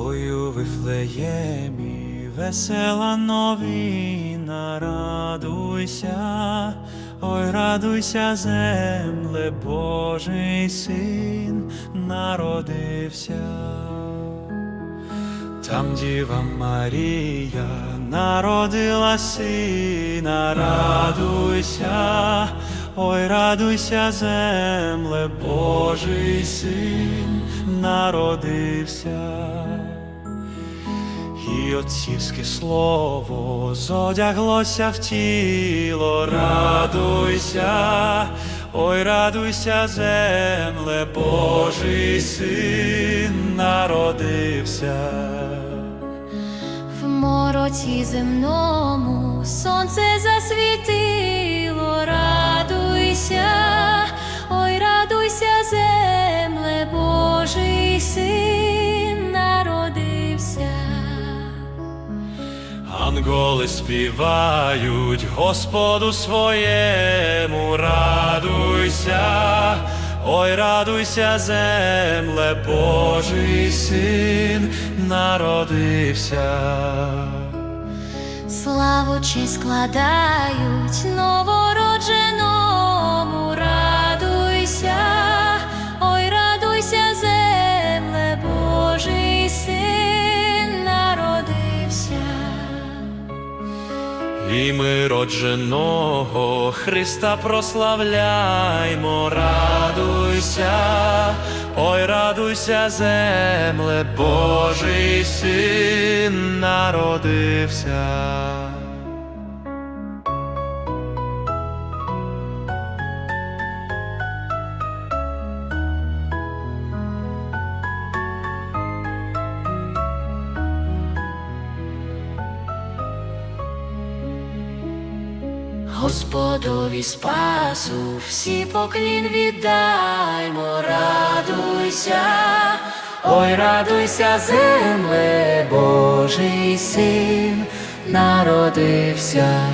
Ой, у Вифлеємі весела новина, радуйся, ой, радуйся, земле, Божий син народився. Там Діва Марія народила сина, радуйся, ой, радуйся, земле, Божий син народився. І отцівське слово зодяглося в тіло, радуйся, ой, радуйся, земле, Божий син народився. В мороці земному сонце засвітило, Анголи співають Господу своєму, радуйся, ой, радуйся, земле, Божий син народився. Славу честь складають новородженому, І ми родженого Христа прославляймо, радуйся, ой, радуйся, земле, Божий син народився. Господові спасу, всі поклін віддаймо, радуйся, ой, радуйся, земле, Божий син народився.